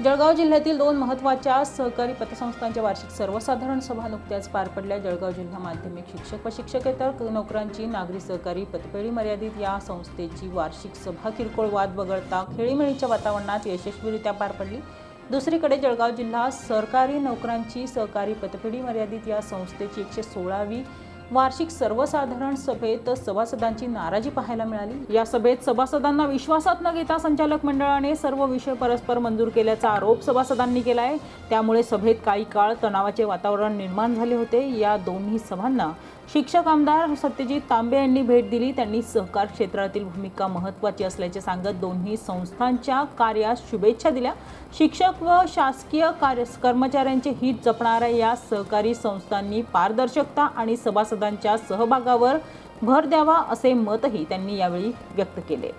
जळगाव जिल्ह्यातील दोन महत्त्वाच्या सहकारी पतसंस्थांच्या वार्षिक सर्वसाधारण सभा नुकत्याच पार पडल्या. जळगाव जिल्हा माध्यमिक शिक्षक व शिक्षकेतर नोकरांची नागरी सहकारी पतपेढी मर्यादित. या संस्थेची वार्षिक सभा किरकोळ वाद वगळता खेळीमेळीच्या वातावरणात यशस्वीरित्या पार पडली. दुसरीकडे जळगाव जिल्हा सरकारी नोकरांची सहकारी पतपेढी मर्यादित. या संस्थेची एकशे सोळावी वार्षिक सर्वसाधारण सभेत सभासदांची नाराजी पाहायला मिळाली. या सभेत सभासदांना विश्वासात न घेता संचालक मंडळाने सर्व विषय परस्पर मंजूर केल्याचा आरोप सभासदांनी केला आहे त्यामुळे सभेत काही काळ तणावाचे वातावरण निर्माण झाले होते. या दोन्ही सभांना शिक्षक आमदार सत्यजित तांबे यांनी भेट दिली. त्यांनी सहकार क्षेत्रातील भूमिका महत्त्वाची असल्याचे सांगत दोन्ही संस्थांच्या कार्यास शुभेच्छा दिल्या. शिक्षक व शासकीय कार्य कर्मचाऱ्यांचे हित जपणाऱ्या या सहकारी संस्थांनी पारदर्शकता आणि सभासदांच्या सहभागावर भर द्यावा असे मतही त्यांनी यावेळी व्यक्त केले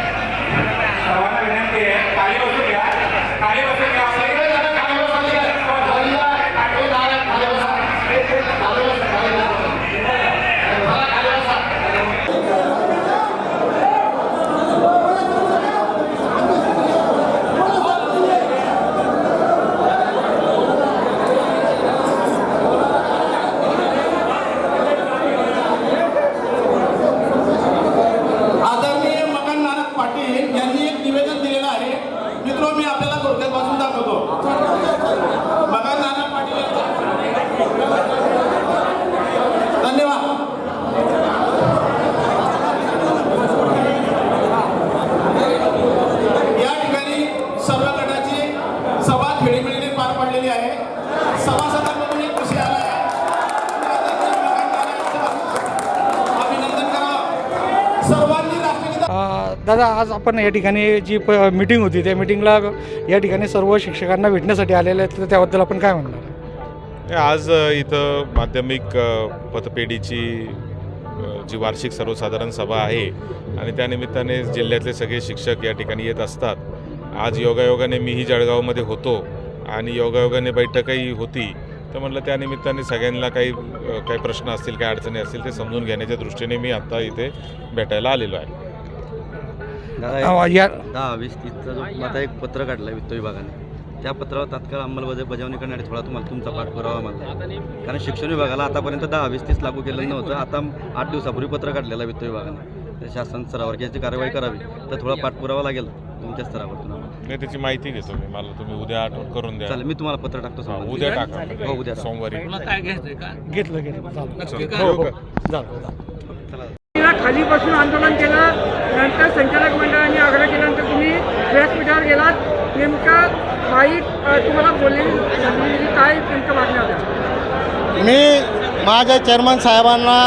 सर्वांना विनंती आहे खाली बसून घ्या खाली बसून घ्या खाली बसून घ्या. आदरणीय मगन नानक पाटील यांनी एक निवेदन दिलेलं आहे मित्र मी आपल्याला थोडक्यात वाचून दाखवतो मगन नानक पाटील यांचं- धन्यवाद या ठिकाणी सर्व गटाची सभा खेळीमेळीने पार पडलेली आहे सभासदांमधून एक विषय आला आहे अभिनंदन करा सर्वांनी राष्ट्रगीत अ, दादा आज आपण या ठिकाणी जी प मीटिंग होती त्या मीटिंगला या ठिकाणी सर्व शिक्षकांना भेटण्यासाठी आलेले आहेत. तर त्याबद्दल आपण काय म्हणणार? आज इथं माध्यमिक पतपेढीची जी वार्षिक सर्वसाधारण सभा आहे आणि त्यानिमित्ताने जिल्ह्यातले सगळे शिक्षक या ठिकाणी येत असतात. आज योगायोगाने मीही जळगावमध्ये होतो आणि योगायोगाने बैठकही होती. तर म्हटलं त्यानिमित्ताने सगळ्यांना काही काही प्रश्न असतील काही अडचणी असतील ते समजून घेण्याच्या दृष्टीने मी आत्ता इथे भेटायला आलेलो आहे. दहा वीस तीसचा जो आता एक पत्र काढलं वित्त विभागाने. त्या पत्रावर तात्काळ अंमलबजावणी बजावणी करण्यासाठी थोडा तुम्हाला तुमचा पाठपुरावा मला कारण शिक्षण विभागाला आतापर्यंत दहा वीस तीस लागू केलेलं नव्हतं. आता आठ दिवसापूर्वी पत्र काढलेलं आहे वित्त विभागाने. तर शासन स्तरावर याची कारवाई करावी. तर थोडा पाठपुरावा लागेल तुमच्या स्तरावरतून आम्हाला मी त्याची माहिती घेतो मी. मला तुम्ही उद्या आठवण करून द्या. चालेल मी तुम्हाला पत्र टाकतो हा. उद्या टाका. हो उद्या टाका. सोमवारी. घेतलं घेतलं. त्यांना खाली बसून आंदोलन केलं नंतर संचालक मंडळाने आग्रह केल्यानंतर तुम्ही व्यासपीठावर गेलात. नेमकं माईक तुम्हाला बोललेली काय नेमकं मागण्या होत्या? मी माझ्या चेअरमन साहेबांना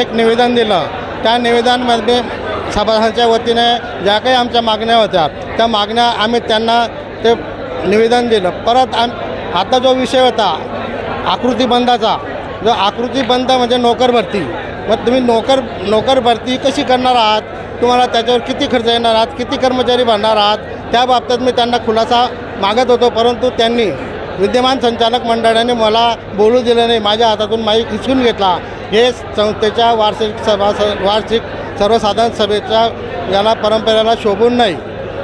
एक निवेदन दिलं. त्या निवेदनामध्ये सभासदांच्या वतीने ज्या काही आमच्या मागण्या होत्या त्या मागण्या आम्ही त्यांना ते निवेदन दिलं. परत आम आता जो विषय होता आकृतीबंधाचा जो आकृतीबंध म्हणजे नोकर भरती. मग तुम्ही नोकर नोकर भरती कशी करणार आहात? तुम्हाला त्याच्यावर किती खर्च येणार आहात? किती कर्मचारी भरणार आहात? त्या बाबतीत मी त्यांना खुलासा मागत होतो परंतु त्यांनी विद्यमान संचालक मंडळाने मला बोलू दिलं नाही. माझ्या हातातून माई हिसकून घेतला. हे संस्थेच्या वार्षिक सभा स वार्षिक सर्वसाधारण सभेच्या याला परंपरेला शोभून नाही.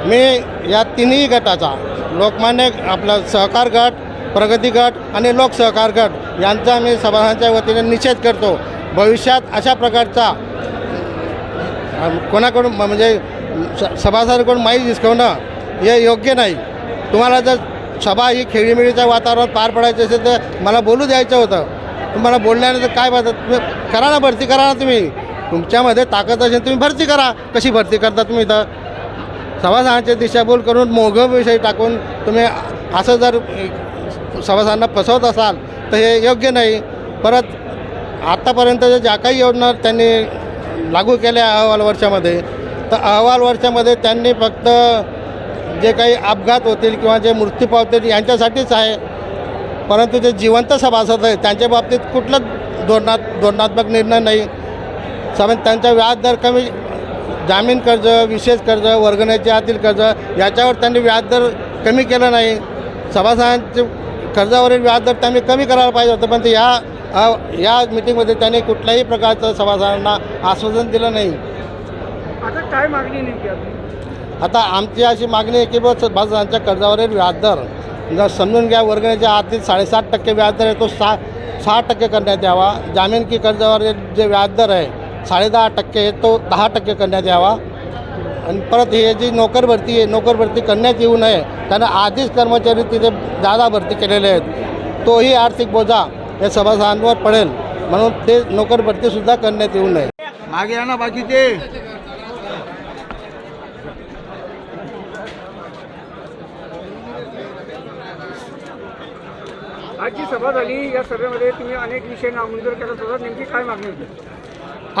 मी या तिन्ही गटाचा लोकमान्य आपला सहकार गट प्रगती गट आणि लोकसहकार गट यांचा मी सभासदांच्या वतीने निषेध करतो. भविष्यात अशा प्रकारचा कोणाकडून म- म्हणजे स- सभासदांकडून माहिती हिसकवणं हे योग्य नाही. तुम्हाला जर सभा ही खेळीमेळीच्या वातावरणात पार पडायची असेल तर मला बोलू द्यायचं होतं. तुम्हाला बोलल्यानंतर काय बात तुम्ही करा ना भरती करा ना तुम्ही. तुमच्यामध्ये ताकद असेल तुम्ही भरती करा. कशी भरती करता तुम्ही इथं? सभासदांचे दिशाभूल करून मोघं विषयी टाकून तुम्ही असं जर सभासदांना फसवत असाल तर हे योग्य नाही. परत आत्तापर्यंत ज्या काही योजना त्यांनी लागू केल्या अहवाल वर्षामध्ये तर अहवाल वर्षामध्ये त्यांनी फक्त जे काही अपघात होतील किंवा जे मृत्यू पावतील यांच्यासाठीच आहे. परंतु जे जिवंत सभासद आहेत त्यांच्या बाबतीत कुठलंच धोरणात धोरणात्मक निर्णय नाही. समज त्यांचा व्याजदर कमी जामीन कर्ज विशेष कर्ज वर्गण्याचे आतील कर्ज याच्यावर त्यांनी व्याजदर कमी केलं नाही. सभासदांचे कर्जावरील व्याजदर त्यांनी कमी करायला पाहिजे होतं पण ते या या मिटिंगमध्ये त्यांनी कुठल्याही प्रकारचं सभासदांना आश्वासन दिलं नाही. आता काय मागणी नेमकी आता आमची अशी मागणी आहे की बस सभासदांच्या कर्जावरील व्याजदर जर समजून घ्या वर्गणीच्या आतील साडेसात टक्के व्याजदर आहे तो सहा सहा टक्के करण्यात यावा. जामीन की कर्जावरील जे व्याजदर आहे साडेदहा टक्के आहे तो दहा टक्के करण्यात यावा. आणि परत हे जी नोकर भरती आहे नोकर भरती करण्यात येऊ नये कारण आधीच कर्मचारी तिथे जादा भरती केलेले आहेत. तोही आर्थिक बोजा. या सभासदांवर पडेल. म्हणून ते नोकर भरतीसुद्धा करण्यात येऊ नये. मागे या ना बाकीचे. आज जी सभा झाली या सभेमध्ये तुम्ही अनेक विषय नामंजूर करत होता नेमकी काय मागणी होती?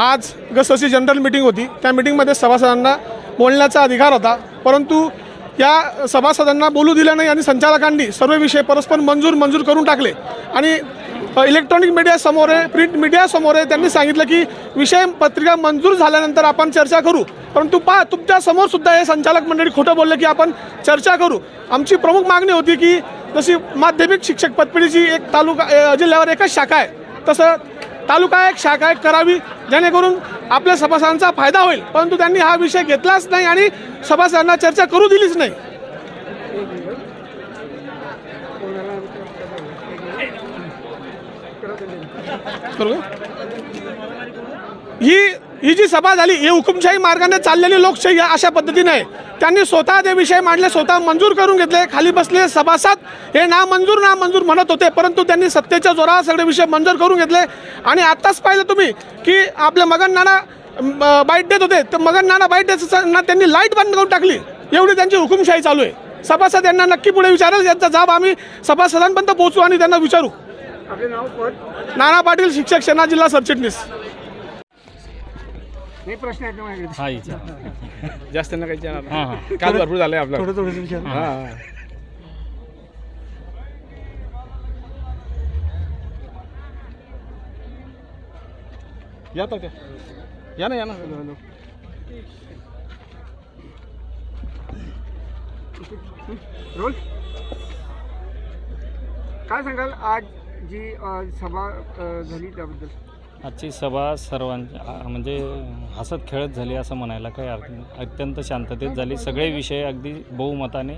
आज गसची जनरल मीटिंग होती. त्या मीटिंगमध्ये सभासदांना बोलण्याचा अधिकार होता. परंतु या सभासदांना बोलू दिलं नाही आणि संचालकांनी सर्व विषय परस्पर मंजूर मंजूर करून टाकले. आणि इलेक्ट्रॉनिक मीडियासमोर आहे प्रिंट मीडियासमोर आहे. त्यांनी सांगितलं की विषय पत्रिका मंजूर झाल्यानंतर आपण चर्चा करू. परंतु पा तुमच्यासमोर सुद्धा हे संचालक मंडळी खोटं बोललं की आपण चर्चा करू. आमची प्रमुख मागणी होती की जशी माध्यमिक शिक्षक पदपीडीची एक तालुका जिल्ह्यावर एकच शाखा आहे तसं तालुका एक शाखा एक करावी जेणेकरून आपल्या सभासदांचा फायदा होईल. परंतु त्यांनी हा विषय घेतलाच नाही आणि सभासदांना चर्चा करू दिलीच नाही. ही ही जी सभा झाली ही हुकुमशाही मार्गाने चाललेली लोकशाही अशा पद्धतीने आहे. त्यांनी स्वतः ते विषय मांडले स्वतः मंजूर करून घेतले खाली बसले सभासद हे ना मंजूर ना मंजूर म्हणत होते परंतु त्यांनी सत्तेच्या जोरावर सगळे विषय मंजूर करून घेतले. आणि आत्ताच पाहिलं तुम्ही की आपल्या मगन नाना बाईट देत होते. तर मगन नाना बाईट देत असताना त्यांनी लाइट बंद करून टाकली. एवढी त्यांची हुकुमशाही चालू आहे. सभासद यांना नक्की पुढे विचारेल यांचा जाब आम्ही सभासदांपर्यंत पोहोचू आणि त्यांना विचारू. आपले नाव पद? नाना पाटील शिक्षक सेना जिल्हा सरचिटणीस. हे प्रश्न जास्त ना काही काल भरपूर झालंय आपलं. थोडं थोडं हां या तर या ना या ना. रोल? काय सांगाल? आज जी सभा झाली त्याबद्दल? आजची सभा सर्वांची म्हणजे हसत खेळत झाली असं म्हणायला काही अर्थ नाही. अत्यंत शांततेत झाली. सगळे विषय अगदी बहुमताने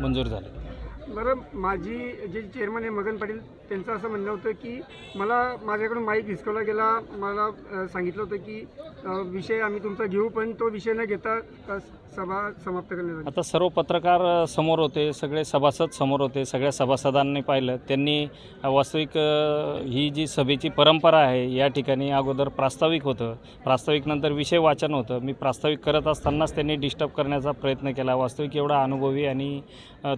मंजूर झाले. बरं माझी जे चेअरमन आहे मगन पाटील त्यांचं असं म्हणणं होतं की मला माझ्याकडून माईक हिसकवला गेला मला सांगितलं होतं की विषय आम्ही तुमचा घेऊ पण तो विषय न घेता सभा समाप्त करण्यात आता सर्व पत्रकार समोर होते सगळे सभासद समोर होते सगळ्या सभासदांनी पाहिलं. त्यांनी वास्तविक ही जी सभेची परंपरा आहे या ठिकाणी अगोदर प्रास्ताविक होतं. प्रास्ताविक नंतर विषय वाचन होतं. मी प्रास्ताविक करत असतानाच त्यांनी डिस्टर्ब करण्याचा प्रयत्न केला. वास्तविक एवढा अनुभवी आणि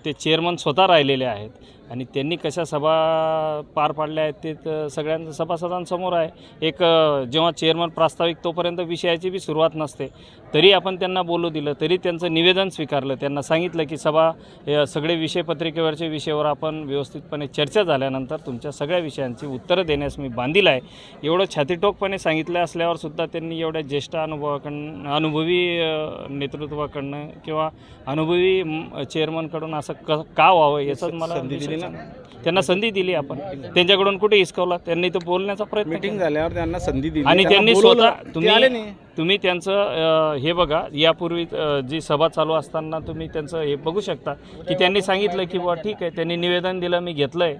ते चेअरमन स्वतः राहिलेले आहेत. आणि त्यांनी कशा सभा पार पाडल्या आहेत ते तर सगळ्यांचं सभासदांसमोर आहे. एक जेव्हा चेअरमन प्रास्ताविक तोपर्यंत विषयाची बी सुरुवात नसते तरी आपण त्यांना बोलू दिलं तरी त्यांचं निवेदन स्वीकारलं. त्यांना सांगितलं की सभा सगळे विषय पत्रिकेवरच्या विषयावर आपण व्यवस्थितपणे चर्चा झाल्यानंतर तुमच्या सगळ्या विषयांची उत्तरं देण्यास मी बांधील आहे. एवढं छातीटोकपणे सांगितलं असल्यावर सुद्धा त्यांनी एवढ्या ज्येष्ठ अनुभवाकडनं अनुभवी नेतृत्वाकडनं किंवा अनुभवी चेअरमनकडून असं क का व्हावं याचाच मला विषय सांगा. त्यांना संधी दिली आपण. त्यांच्याकडून कुठे हिसकवला? त्यांनी तो बोलण्याचा प्रयत्न मीटिंग. झाल्यावर त्यांना संधी दिली. आणि त्यांना स्वतः तुम्ही तुम्ही त्यांचं हे बघा यापूर्वी जी सभा चालू असताना तुम्ही त्यांचं हे बघू शकता की त्यांनी सांगितलं की बुवा ठीक आहे. त्यांनी निवेदन दिलं मी घेतलंय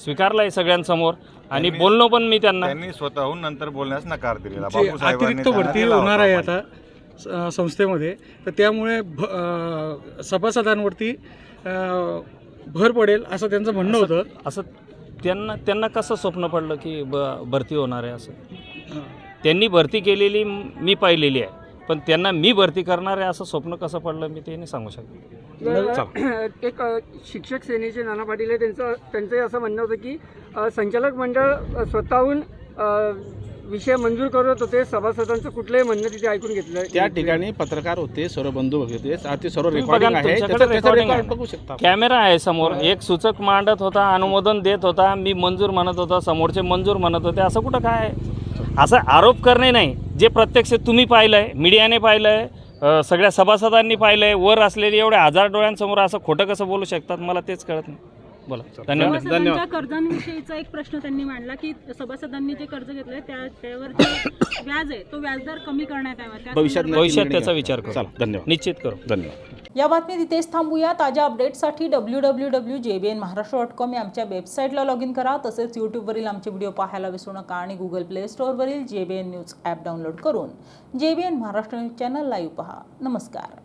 स्वीकारलं आहे सगळ्यांसमोर आणि बोललो पण मी त्यांना. त्यांनी स्वतःहून नंतर बोलण्यास नकार दिलेला. अतिरिक्त भरती होणार आहे आता संस्थेमध्ये तर त्यामुळे सभासदांवरती भर पडेल असं त्यांचं म्हणणं होतं. असं त्यांना त्यांना कसं स्वप्न पडलं की ब भरती होणार आहे असं? त्यांनी भरती केलेली मी पाहिलेली आहे पण त्यांना मी भरती करणार आहे असं स्वप्न कसं पडलं मी ते नाही सांगू शकतो. एक शिक्षक सेनेचे नाना पाटील आहे त्यांचं त्यांचंही असं म्हणणं होतं की संचालक मंडळ स्वतःहून विषय मंजूर करत होते सभासदांचं कुठलंही म्हणणं तिथे ऐकून घेतलं त्या ठिकाणी पत्रकार होते सर्व बंधू होते. ते सर्व रेकॉर्डिंग आहे तुमच्याकडे त्याचं- त्याचं recording रेकॉर्ड आहे. बघू शकता कॅमेरा आहे समोर. एक सूचक मांडत होता अनुमोदन देत होता मी मंजूर म्हणत होता समोरचे मंजूर म्हणत होते. असं कुठं काय? आहे? असं आरोप करणे नाही. जे प्रत्यक्ष तुम्ही पाहिलं आहे मीडियाने पाहिलं आहे सगळ्या सभासदांनी पाहिलं आहे वर असलेले एवढे हजार डोळ्यांसमोर असं खोटं कसं बोलू शकतात? मला तेच कळत नाही. बोला. धन्यवाद. सभासदांच्या कर्जांविषयीचा एक प्रश्न त्यांनी मांडला की सभासदांनी जे कर्ज घेतलंय त्या त्यावर जे व्याज आहे तो व्याजदर कमी करण्यात यावा. त्या भविष्यात नक्की भविष्यात त्याचा. विचार करू. चला धन्यवाद. निश्चित करू. धन्यवाद. या बातमीत इथेच थांबूया. ताज्या अपडेट्ससाठी W W W J B N Maharashtra dot com या आमच्या वेबसाईटला लॉग इन करा. तसेच यूट्यूबवरील आमचे व्हिडिओ पाहायला विसरू नका आणि Google play स्टोअरवरील J B N news app download करून J B N Maharashtra news channel live पहा. नमस्कार.